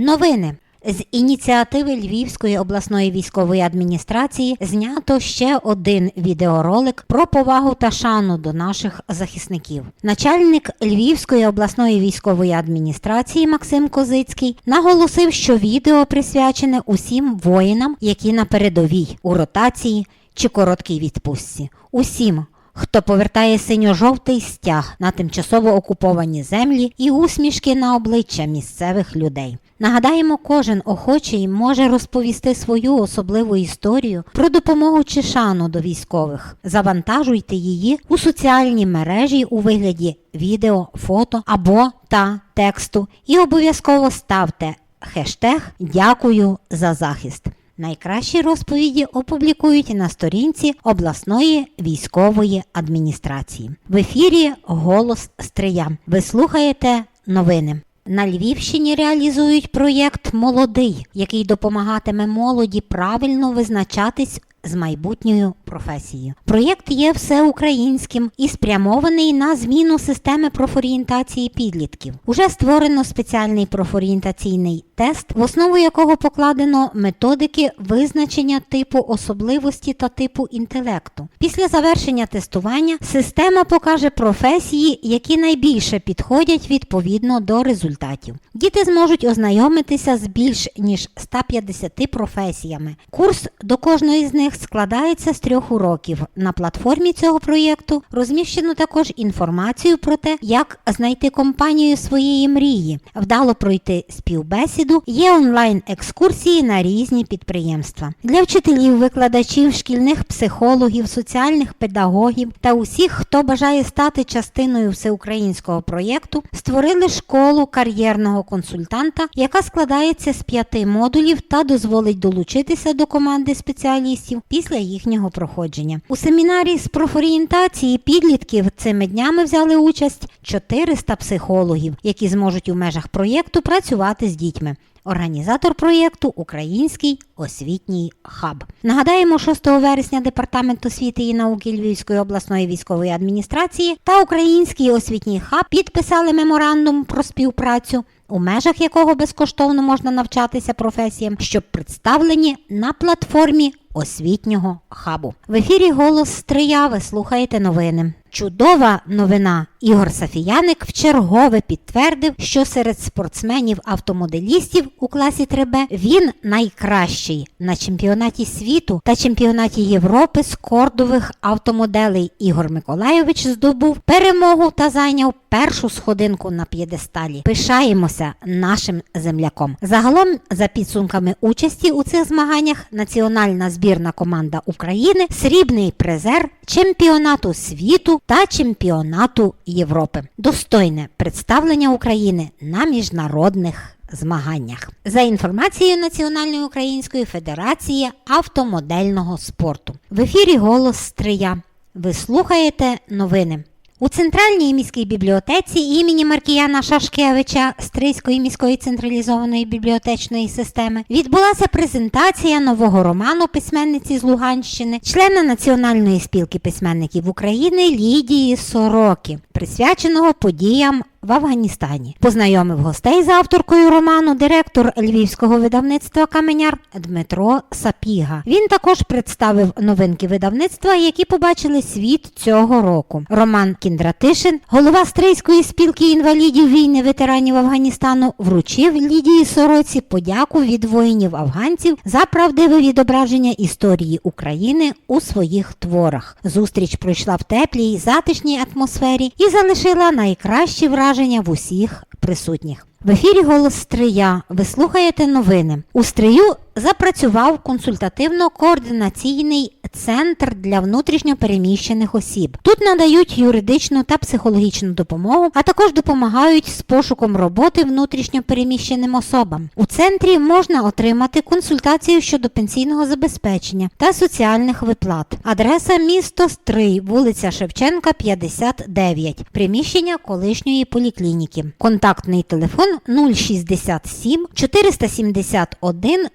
Новини. З ініціативи Львівської обласної військової адміністрації знято ще один відеоролик про повагу та шану до наших захисників. Начальник Львівської обласної військової адміністрації Максим Козицький наголосив, що відео присвячене усім воїнам, які на передовій у ротації чи короткій відпустці. Усім, хто повертає синьо-жовтий стяг на тимчасово окуповані землі і усмішки на обличчя місцевих людей. Нагадаємо, кожен охочий може розповісти свою особливу історію про допомогу чи шану до військових. Завантажуйте її у соціальні мережі у вигляді відео, фото або та тексту і обов'язково ставте хештег Дякую за захист. Найкращі розповіді опублікують на сторінці обласної військової адміністрації. В ефірі Голос Стрия. Ви слухаєте новини. На Львівщині реалізують проєкт Молодий, який допомагатиме молоді правильно визначатись з майбутньою професією. Проєкт є всеукраїнським і спрямований на зміну системи профорієнтації підлітків. Уже створено спеціальний профорієнтаційний тест, в основу якого покладено методики визначення типу особливості та типу інтелекту. Після завершення тестування система покаже професії, які найбільше підходять відповідно до результатів. Діти зможуть ознайомитися з більш ніж 150 професіями. Курс до кожної з них складається з трьох уроків. На платформі цього проєкту розміщено також інформацію про те, як знайти компанію своєї мрії, вдало пройти співбесіду, є онлайн-екскурсії на різні підприємства. Для вчителів, викладачів, шкільних психологів, соціальних педагогів та усіх, хто бажає стати частиною всеукраїнського проєкту, створили школу кар'єрного консультанта, яка складається з п'яти модулів та дозволить долучитися до команди спеціалістів після їхнього проходження. У семінарі з профорієнтації підлітків цими днями взяли участь 400 психологів, які зможуть у межах проєкту працювати з дітьми. Організатор проєкту Український освітній хаб. Нагадаємо, 6 вересня Департамент освіти і науки Львівської обласної військової адміністрації та Український освітній хаб підписали меморандум про співпрацю, у межах якого безкоштовно можна навчатися професіям, що представлені на платформі освітнього хабу. В ефірі голос Стрия. Ви слухаєте новини. Чудова новина. Ігор Сафіяник вчергове підтвердив, що серед спортсменів-автомоделістів у класі 3Б він найкращий на чемпіонаті світу та чемпіонаті Європи з кордових автомоделей. Ігор Миколайович здобув перемогу та зайняв першу сходинку на п'єдесталі. Пишаємося нашим земляком. Загалом, за підсумками участі у цих змаганнях, національна збірна команда України срібний призер чемпіонату світу та чемпіонату Європи. Достойне представлення України на міжнародних змаганнях. За інформацією Національної української федерації автомодельного спорту. В ефірі голос Стрия. Ви слухаєте новини. У центральній міській бібліотеці імені Маркіяна Шашкевича Стрийської міської централізованої бібліотечної системи відбулася презентація нового роману письменниці з Луганщини, члена Національної спілки письменників України Лідії Сороки, присвяченого подіям в Афганістані. Познайомив гостей з авторкою роману директор львівського видавництва Каменяр Дмитро Сапіга. Він також представив новинки видавництва, які побачили світ цього року. Роман Кіндратишин, голова Стрийської спілки інвалідів війни ветеранів Афганістану, вручив Лідії Сороці подяку від воїнів афганців за правдиве відображення історії України у своїх творах. Зустріч пройшла в теплій, затишній атмосфері і залишила найкращі враження в усіх присутніх. В ефірі Голос Стрия. Ви слухаєте новини. У Стрию запрацював консультативно-координаційний центр для внутрішньопереміщених осіб. Тут надають юридичну та психологічну допомогу, а також допомагають з пошуком роботи внутрішньопереміщеним особам. У центрі можна отримати консультацію щодо пенсійного забезпечення та соціальних виплат. Адреса місто Стрий, вулиця Шевченка, 59, приміщення колишньої поліклініки. Контактний телефон 067 471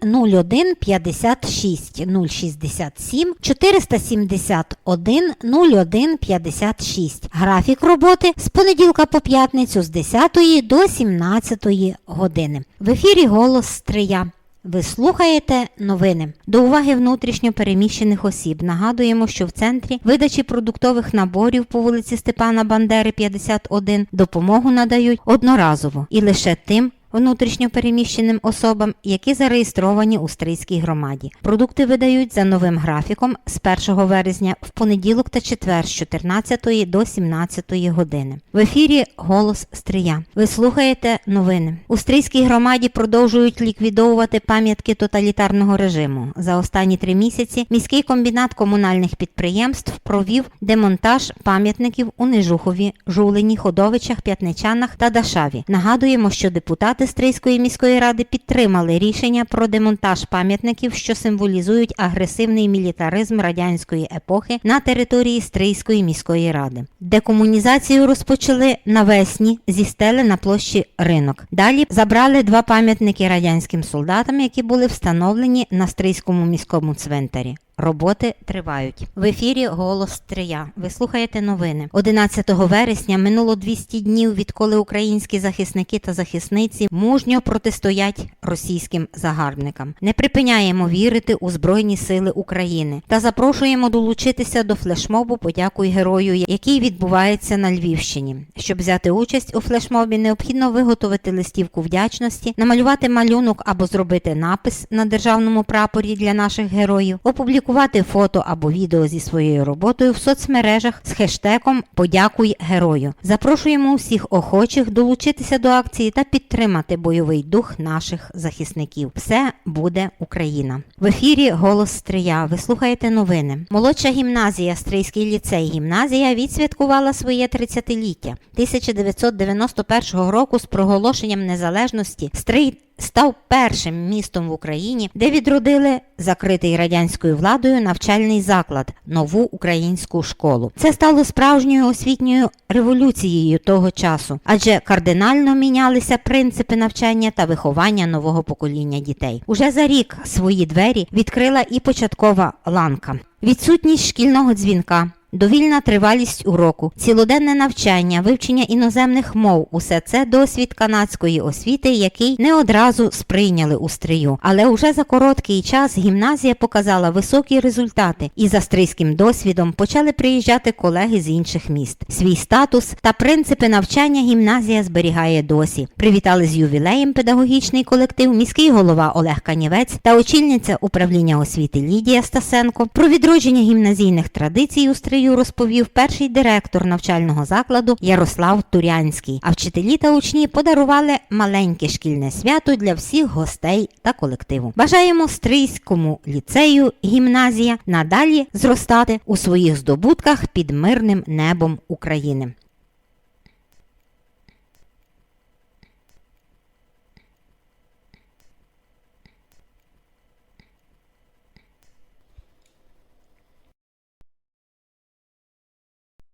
01 56 067 471 01 56. Графік роботи з понеділка по п'ятницю з 10 до 17 години. В ефірі голос Стрия. Ви слухаєте новини. До уваги внутрішньо переміщених осіб. Нагадуємо, що в центрі видачі продуктових наборів по вулиці Степана Бандери 51 допомогу надають одноразово і лише тим. Внутрішньо переміщеним особам, які зареєстровані у Стрийській громаді. Продукти видають за новим графіком з 1 вересня в понеділок та четвер з 14 до 17 години. В ефірі Голос Стрия. Ви слухаєте новини. У Стрийській громаді продовжують ліквідовувати пам'ятки тоталітарного режиму. За останні три місяці міський комбінат комунальних підприємств провів демонтаж пам'ятників у Нежухові, Жулині, Ходовичах, П'ятничанах та Дашаві. Нагадуємо, що депутати Стрийської міської ради підтримали рішення про демонтаж пам'ятників, що символізують агресивний мілітаризм радянської епохи на території Стрийської міської ради. Декомунізацію розпочали навесні зі стели на площі ринок. Далі забрали два пам'ятники радянським солдатам, які були встановлені на Стрийському міському цвинтарі. Роботи тривають. В ефірі Голос Стрия. Ви слухаєте новини. 11 вересня минуло 200 днів, відколи українські захисники та захисниці мужньо протистоять російським загарбникам. Не припиняємо вірити у Збройні Сили України та запрошуємо долучитися до флешмобу Подякуй герою, який відбувається на Львівщині. Щоб взяти участь у флешмобі, необхідно виготовити листівку вдячності, намалювати малюнок або зробити напис на державному прапорі для наших героїв, опублікувати фото або відео зі своєю роботою в соцмережах з хештегом Подякуй герою. Запрошуємо усіх охочих долучитися до акції та підтримати бойовий дух наших захисників. Все буде Україна. В ефірі Голос Стрия. Ви слухаєте новини. Молодша гімназія Стрийський ліцей гімназія відсвяткувала своє 30-ліття. 1991 року з проголошенням незалежності Стрий став першим містом в Україні, де відродили закритий радянською владою навчальний заклад нову українську школу. Це стало справжньою освітньою революцією того часу, адже кардинально мінялися принципи навчання та виховання нового покоління дітей. Уже за рік свої двері відкрила і початкова ланка. Відсутність шкільного дзвінка. Довільна тривалість уроку, цілоденне навчання, вивчення іноземних мов усе це досвід канадської освіти, який не одразу сприйняли у стрию. Але уже за короткий час гімназія показала високі результати, і за стрийським досвідом почали приїжджати колеги з інших міст. Свій статус та принципи навчання гімназія зберігає досі. Привітали з ювілеєм педагогічний колектив, міський голова Олег Канівець та очільниця управління освіти Лідія Стасенко. Про відродження гімназійних традицій у стрию розповів перший директор навчального закладу Ярослав Турянський. А вчителі та учні подарували маленьке шкільне свято для всіх гостей та колективу. Бажаємо стрийському ліцею гімназія надалі зростати у своїх здобутках під мирним небом України.